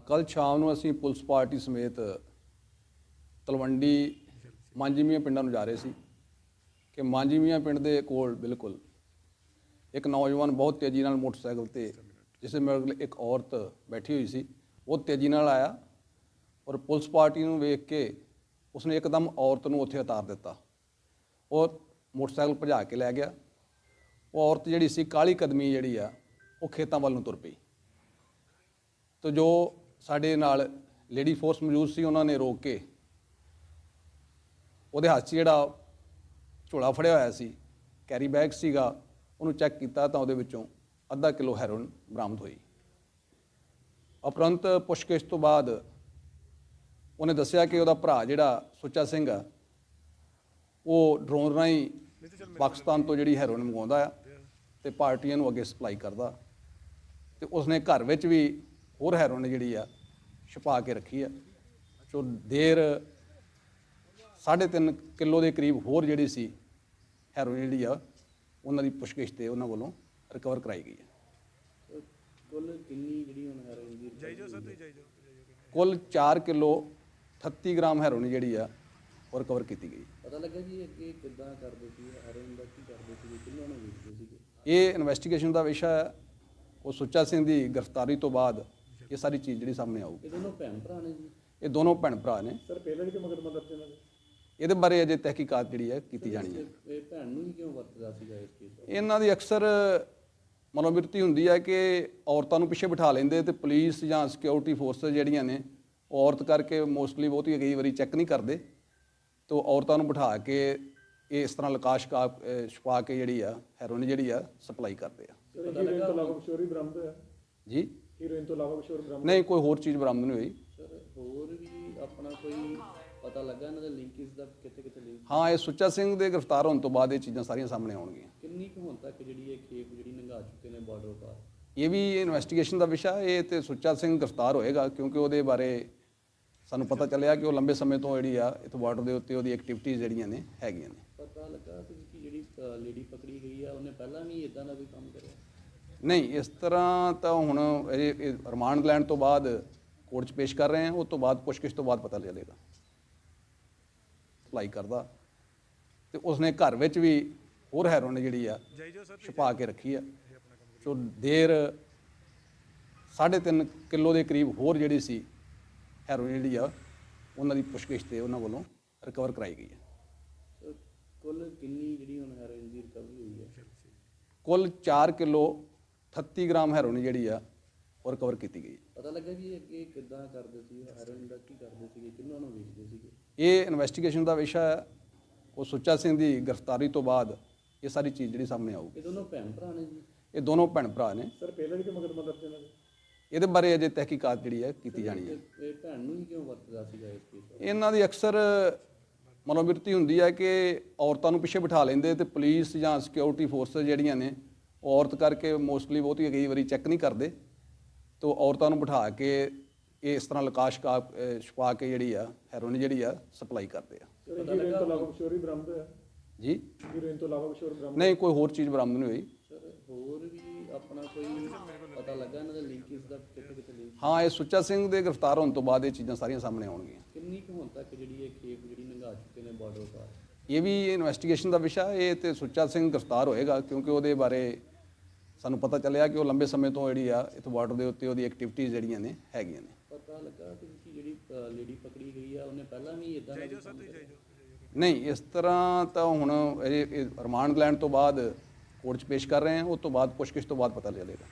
ਕੱਲ ਸ਼ਾਮ ਨੂੰ ਅਸੀਂ ਪੁਲਿਸ ਪਾਰਟੀ ਸਮੇਤ ਤਲਵੰਡੀ ਮਾਂਜੀਮੀਆਂ ਪਿੰਡਾਂ ਨੂੰ ਜਾ ਰਹੇ ਸੀ ਕਿ ਮਾਂਜੀਮੀਆਂ ਪਿੰਡ ਦੇ ਕੋਲ ਬਿਲਕੁਲ ਇੱਕ ਨੌਜਵਾਨ ਬਹੁਤ ਤੇਜ਼ੀ ਨਾਲ ਮੋਟਰਸਾਈਕਲ ਤੇ, ਜਿਸ ਮੇਰੇ ਇੱਕ ਔਰਤ ਬੈਠੀ ਹੋਈ ਸੀ, ਉਹ ਤੇਜ਼ੀ ਨਾਲ ਆਇਆ ਔਰ ਪੁਲਿਸ ਪਾਰਟੀ ਨੂੰ ਵੇਖ ਕੇ ਉਸਨੇ ਇੱਕਦਮ ਔਰਤ ਨੂੰ ਉੱਥੇ ਉਤਾਰ ਦਿੱਤਾ। ਉਹ ਮੋਟਰਸਾਈਕਲ ਭਜਾ ਕੇ ਲੈ ਗਿਆ। ਉਹ ਔਰਤ ਜਿਹੜੀ ਸੀ ਕਾਲੀ ਕਦਮੀ ਜਿਹੜੀ ਆ, ਉਹ ਖੇਤਾਂ ਵੱਲ ਨੂੰ ਤੁਰ ਪਈ। ਤੋ ਜੋ ਸਾਡੇ ਨਾਲ ਲੇਡੀ ਫੋਰਸ ਮੌਜੂਦ ਸੀ, ਉਹਨਾਂ ਨੇ ਰੋਕ ਕੇ ਉਹਦੇ ਹੱਥ 'ਚ ਜਿਹੜਾ ਝੋਲਾ ਫੜਿਆ ਹੋਇਆ ਸੀ ਕੈਰੀ ਬੈਗ ਸੀਗਾ, ਉਹਨੂੰ ਚੈੱਕ ਕੀਤਾ ਤਾਂ ਉਹਦੇ ਵਿੱਚੋਂ ਅੱਧਾ ਕਿਲੋ ਹੈਰੋਇਨ ਬਰਾਮਦ ਹੋਈ। ਉਪਰੰਤ ਪੁੱਛਗਿੱਛ ਤੋਂ ਬਾਅਦ ਉਹਨੇ ਦੱਸਿਆ ਕਿ ਉਹਦਾ ਭਰਾ ਜਿਹੜਾ ਸੁੱਚਾ ਸਿੰਘ ਆ, ਉਹ ਡਰੋਨ ਰਾਹੀਂ ਪਾਕਿਸਤਾਨ ਤੋਂ ਜਿਹੜੀ ਹੈਰੋਇਨ ਮੰਗਵਾਉਂਦਾ ਆ ਤੇ ਪਾਰਟੀਆਂ ਨੂੰ ਅੱਗੇ ਸਪਲਾਈ ਕਰਦਾ। ਤੇ ਉਸਨੇ ਘਰ ਵਿੱਚ ਵੀ ਹੋਰ ਹੈਰੋਇਨ ਜਿਹੜੀ ਆ ਛੁਪਾ ਕੇ ਰੱਖੀ ਆ। ਜੋ ਦੇਰ 3.5 ਕਿਲੋ ਦੇ ਕਰੀਬ ਹੋਰ ਜਿਹੜੀ ਸੀ ਹੈਰੋਇਨ ਜਿਹੜੀ ਆ ਉਹਨਾਂ ਦੀ ਪੁੱਛਗਿੱਛ ਤੇ ਉਹਨਾਂ ਵੱਲੋਂ ਰਿਕਵਰ ਕਰਾਈ ਗਈ ਹੈ ਕੁੱਲ ਕਿੰਨੀ ਜਿਹੜੀ ਹੁਣ ਹੈਰੋਇਨ ਦੀ ਜਾਈਜੋ ਸਰ ਤੁਸੀਂ ਜਾਈਜੋ ਕੁੱਲ 4 ਕਿਲੋ 38 ਗ੍ਰਾਮ ਹੈਰੋਇਨ ਜਿਹੜੀ ਆ ਉਹ ਰਿਕਵਰ ਕੀਤੀ ਗਈ। ਪਤਾ ਲੱਗਾ ਜੀ ਅੱਗੇ ਕਿੱਦਾਂ ਕਰਦੇ ਸੀ ਹੈਰੋਇਨ ਦਾ ਕੀ ਕਰਦੇ ਸੀ ਕਿੰਨਾਂ ਨੂੰ ਵੇਚਦੇ ਸੀਗੇ? ਇਹ ਇਨਵੈਸਟੀਗੇਸ਼ਨ ਦਾ ਵਿਸ਼ਾ ਹੈ। ਉਹ ਸੁੱਚਾ ਸਿੰਘ ਦੀ ਗ੍ਰਿਫਤਾਰੀ ਤੋਂ ਬਾਅਦ ਇਹ ਸਾਰੀ ਚੀਜ਼ ਜਿਹੜੀ ਸਾਹਮਣੇ ਆਊਗੀ। ਇਹ ਦੋਨੋਂ ਭੈਣ ਭਰਾ ਨੇ ਜੀ? ਇਹ ਦੋਨੋਂ ਭੈਣ ਭਰਾ ਨੇ। ਸਰ ਪਹਿਲਾਂ ਵੀ ਕਿ ਮੁਕਦਮਾ ਦਰਜ ਇਹਨਾਂ ਦੇ? ਇਹਦੇ ਬਾਰੇ ਅਜੇ ਤਹਿਕੀਕਾਤ ਜਿਹੜੀ ਹੈ ਕੀਤੀ ਜਾਣੀ ਹੈ। ਇਹ ਭੈਣ ਨੂੰ ਹੀ ਕਿਉਂ ਵਰਤਦਾ ਸੀਗਾ ਇਸ ਕੇਸ ਦਾ? ਇਹਨਾਂ ਦੀ ਅਕਸਰ ਮਨੋਵਿਰਤੀ ਹੁੰਦੀ ਹੈ ਕਿ ਔਰਤਾਂ ਨੂੰ ਪਿੱਛੇ ਬਿਠਾ ਲੈਂਦੇ ਤੇ ਪੁਲਿਸ ਜਾਂ ਸਿਕਿਉਰਿਟੀ ਫੋਰਸਸ ਜਿਹੜੀਆਂ ਨੇ ਉਹ ਔਰਤ ਕਰਕੇ ਮੋਸਟਲੀ ਬਹੁਤੀ ਕਈ ਵਾਰੀ ਚੈੱਕ ਨਹੀਂ ਕਰਦੇ। ਤੋਂ ਔਰਤਾਂ ਨੂੰ ਬਿਠਾ ਕੇ ਇਹ ਇਸ ਤਰ੍ਹਾਂ ਲਕਾਸ਼ ਕਾ ਛੁਪਾ ਕੇ ਜਿਹੜੀ ਆ ਹੈਰੋਇਨ ਜਿਹੜੀ ਆ ਸਪਲਾਈ ਕਰਦੇ ਆ। ਜੀ? ਹੀਰੋਇਨ ਤੋਂ ਇਲਾਵਾ ਕਿਸ਼ੋਰ ਬਰਾਮਦ ਨਹੀਂ ਕੋਈ ਹੋਰ ਚੀਜ਼ ਬਰਾਮਦ ਨਹੀਂ ਹੋਈ। ਸਰ ਹੋਰ ਵੀ ਆਪਣਾ ਕੋਈ ਪਤਾ ਲੱਗਾ ਇਹਨਾਂ ਦੇ ਲਿੰਕਸ ਦਾ ਕਿੱਥੇ ਕਿੱਥੇ ਲਿੰਕ ਹਾਂ ਇਹ ਸੁੱਚਾ ਸਿੰਘ ਦੇ ਗ੍ਰਿਫਤਾਰ ਹੋਣ ਤੋਂ ਬਾਅਦ ਇਹ ਚੀਜ਼ਾਂ ਸਾਰੀਆਂ ਸਾਹਮਣੇ ਆਉਣਗੀਆਂ। ਕਿੰਨੀ ਕੁ ਹੁਣ ਤੱਕ ਜਿਹੜੀ ਇਹ ਖੇਪ ਜਿਹੜੀ ਨੰਗਾ ਚੁੱਕੇ ਨੇ ਬਾਰਡਰ ਪਾਰ? ਇਹ ਵੀ ਇਨਵੈਸਟੀਗੇਸ਼ਨ ਦਾ ਵਿਸ਼ਾ। ਇਹ ਤੇ ਸੁੱਚਾ ਸਿੰਘ ਗ੍ਰਿਫਤਾਰ ਹੋਏਗਾ ਕਿਉਂਕਿ ਉਹਦੇ ਬਾਰੇ ਸਾਨੂੰ ਪਤਾ ਚੱਲਿਆ ਕਿ ਉਹ ਲੰਬੇ ਸਮੇਂ ਤੋਂ ਜਿਹੜੀ ਆ ਇਸ ਬਾਰਡਰ ਦੇ ਉੱਤੇ ਉਹਦੀ ਐਕਟੀਵਿਟੀਜ਼ ਜਿਹੜੀਆਂ ਨੇ ਹੈਗੀਆਂ ਨੇ। ਪਤਾ ਲੱਗਾ ਕਿ ਕਿ ਜਿਹੜੀ ਲੇਡੀ ਪਕੜੀ ਗਈ ਆ ਉਹਨੇ ਪਹਿਲਾਂ ਵੀ ਇਦਾਂ ਦਾ ਕੋਈ ਕੰਮ ਕਰਿਆ? ਨਹੀਂ ਇਸ ਤਰ੍ਹਾਂ ਤਾਂ ਹੁਣ ਇਹ ਇਹ ਰਿਮਾਂਡ ਲੈਣ ਤੋਂ ਬਾਅਦ ਕੋਰਟ 'ਚ ਪੇਸ਼ ਕਰ ਰਹੇ ਹਾਂ ਉਸ ਤੋਂ ਬਾਅਦ ਪੁੱਛਗਿੱਛ ਤੋਂ ਬਾਅਦ ਪਤਾ ਚੱਲੇਗਾ ਅਪਲਾਈ ਕਰਦਾ। ਤੇ ਉਸਨੇ ਘਰ ਵਿੱਚ ਵੀ ਹੋਰ ਹੈਰੋਇਨ ਜਿਹੜੀ ਆ ਛੁਪਾ ਕੇ ਰੱਖੀ ਆ। ਜੋ ਦੇਰ 3.5 ਕਿਲੋ ਦੇ ਕਰੀਬ ਹੋਰ ਜਿਹੜੀ ਸੀ ਹੈਰੋਇਨ ਜਿਹੜੀ ਆ ਉਹਨਾਂ ਦੀ ਪੁੱਛਗਿੱਛ ਤੇ ਉਹਨਾਂ ਵੱਲੋਂ ਰਿਕਵਰ ਕਰਾਈ ਗਈ ਹੈ ਸਰ ਕੁੱਲ ਕਿੰਨੀ ਜਿਹੜੀ ਹੁਣ ਹੈਰੋਇਨ ਦੀ ਰਿਕਵਰੀ ਹੋਈ ਹੈ ਕੁੱਲ 4 ਕਿਲੋ 38 ਗ੍ਰਾਮ ਹੈਰੋਇਨ ਜਿਹੜੀ ਆ ਉਹ ਰਿਕਵਰ ਕੀਤੀ ਗਈ। ਹੈ ਪਤਾ ਲੱਗਾ ਜੀ ਅੱਗੇ ਕਿੱਦਾਂ ਕਰਦੇ ਸੀ ਹੈਰੋਇਨ ਦਾ ਕੀ ਕਰਦੇ ਸੀਗੇ ਕਿੰਨਾਂ ਨੂੰ ਵੇਚਦੇ ਸੀਗੇ? ਇਹ ਇਨਵੈਸਟੀਗੇਸ਼ਨ ਦਾ ਵਿਸ਼ਾ ਹੈ। ਉਹ ਸੁੱਚਾ ਸਿੰਘ ਦੀ ਗ੍ਰਿਫਤਾਰੀ ਤੋਂ ਬਾਅਦ ਇਹ ਸਾਰੀ ਚੀਜ਼ ਜਿਹੜੀ ਸਾਹਮਣੇ ਆਊਗੀ। ਇਹ ਦੋਨੋਂ ਭੈਣ ਭਰਾ ਨੇ ਜੀ? ਇਹ ਦੋਨੋਂ ਭੈਣ ਭਰਾ ਨੇ। ਸਰ ਪਹਿਲਾਂ ਵੀ ਕਿ ਦਰਜ ਇਹਨਾਂ ਦੇ? ਇਹਦੇ ਬਾਰੇ ਅਜੇ ਤਹਿਕੀਕਾਤ ਜਿਹੜੀ ਹੈ ਕੀਤੀ ਜਾਣੀ ਹੈ। ਇਹ ਇਹ ਭੈਣ ਨੂੰ ਹੀ ਕਿਉਂ ਵਰਤਦਾ ਸੀਗਾ ਇਸ ਕੇਸ ਇਹਨਾਂ ਦੀ ਅਕਸਰ ਮਨੋਵਿਰਤੀ ਹੁੰਦੀ ਹੈ ਕਿ ਔਰਤਾਂ ਨੂੰ ਪਿੱਛੇ ਬਿਠਾ ਲੈਂਦੇ ਤੇ ਪੁਲਿਸ ਜਾਂ ਸਿਕਿਉਰਿਟੀ ਫੋਰਸਸ ਜਿਹੜੀਆਂ ਨੇ ਔਰਤ ਕਰਕੇ ਮੋਸਟਲੀ ਬਹੁਤੀ ਕਈ ਵਾਰੀ ਚੈੱਕ ਨਹੀਂ ਕਰਦੇ ਤੋਂ ਔਰਤਾਂ ਨੂੰ ਬਿਠਾ ਕੇ ਇਹ ਇਸ ਤਰ੍ਹਾਂ ਲਕਾਸ਼ ਕਾ ਛੁਪਾ ਕੇ ਜਿਹੜੀ ਆ ਹੈਰੋਇਨ ਜਿਹੜੀ ਆ ਸਪਲਾਈ ਕਰਦੇ ਆ। ਸਰ ਹੀਰੋਇਨ ਤੋਂ ਇਲਾਵਾ ਕਿਸ਼ੋਰੀ ਬਰਾਮਦ ਹੋਇਆ? ਜੀ? ਹੀਰੋਇਨ ਤੋਂ ਇਲਾਵਾ ਕਿਸ਼ੋਰ ਬਰਾਮਦ ਨਹੀਂ ਕੋਈ ਹੋਰ ਚੀਜ਼ ਬਰਾਮਦ ਨਹੀਂ ਹੋਈ। ਸਰ ਹੋਰ ਵੀ ਆਪਣਾ ਕੋਈ ਪਤਾ ਲੱਗਾ ਇਹਨਾਂ ਦੇ ਲਿੰਕਸ ਦਾ ਕਿੱਥੇ ਕਿੱਥੇ ਲਿੰਕ ਹਾਂ ਇਹ ਸੁੱਚਾ ਸਿੰਘ ਦੇ ਗ੍ਰਿਫਤਾਰ ਹੋਣ ਤੋਂ ਬਾਅਦ ਇਹ ਚੀਜ਼ਾਂ ਸਾਰੀਆਂ ਸਾਹਮਣੇ ਆਉਣਗੀਆਂ। ਕਿੰਨੀ ਕੁ ਹੁਣ ਤੱਕ ਜਿਹੜੀ ਇਹ ਖੇਪ ਜਿਹੜੀ ਨੰਗਾ ਚੁੱਕੇ ਨੇ ਬਾਰਡਰ ਪਾਰ ਇਹ ਵੀ ਇਨਵੈਸਟੀਗੇਸ਼ਨ ਦਾ ਵਿਸ਼ਾ। ਇਹ ਤੇ ਸੁੱਚਾ ਸਿੰਘ ਗ੍ਰਿਫਤਾਰ ਹੋਏਗਾ ਕਿਉਂਕਿ ਉਹਦੇ ਬਾਰੇ ਸਾਨੂੰ ਪਤਾ ਚੱਲਿਆ ਕਿ ਉਹ ਲੰਬੇ ਸਮੇਂ ਤੋਂ ਜਿਹੜੀ ਆ ਇਸ ਬਾਰਡਰ ਦੇ ਉੱਤੇ ਉਹਦੀ ਐਕਟੀਵਿਟੀਜ਼ ਜਿਹੜੀਆਂ ਨੇ ਹੈਗੀਆਂ ਨੇ। ਪਤਾ ਲੱਗਾ ਕਿ ਜਿਹੜੀ ਲੇਡੀ ਪਕੜੀ ਗਈ ਆ ਉਹਨੇ ਪਹਿਲਾਂ ਵੀ ਇਦਾਂ ਨਹੀਂ ਇਸ ਤਰ੍ਹਾਂ ਤਾਂ ਹੁਣ ਇਹ ਇਹ ਰਿਮਾਂਡ ਲੈਣ ਤੋਂ ਬਾਅਦ ਕੋਰਟ 'ਚ ਪੇਸ਼ ਕਰ ਰਹੇ ਹਾਂ ਉਸ ਤੋਂ ਬਾਅਦ ਪੁੱਛਗਿੱਛ ਤੋਂ ਬਾਅਦ ਪਤਾ ਚੱਲੇਗਾ।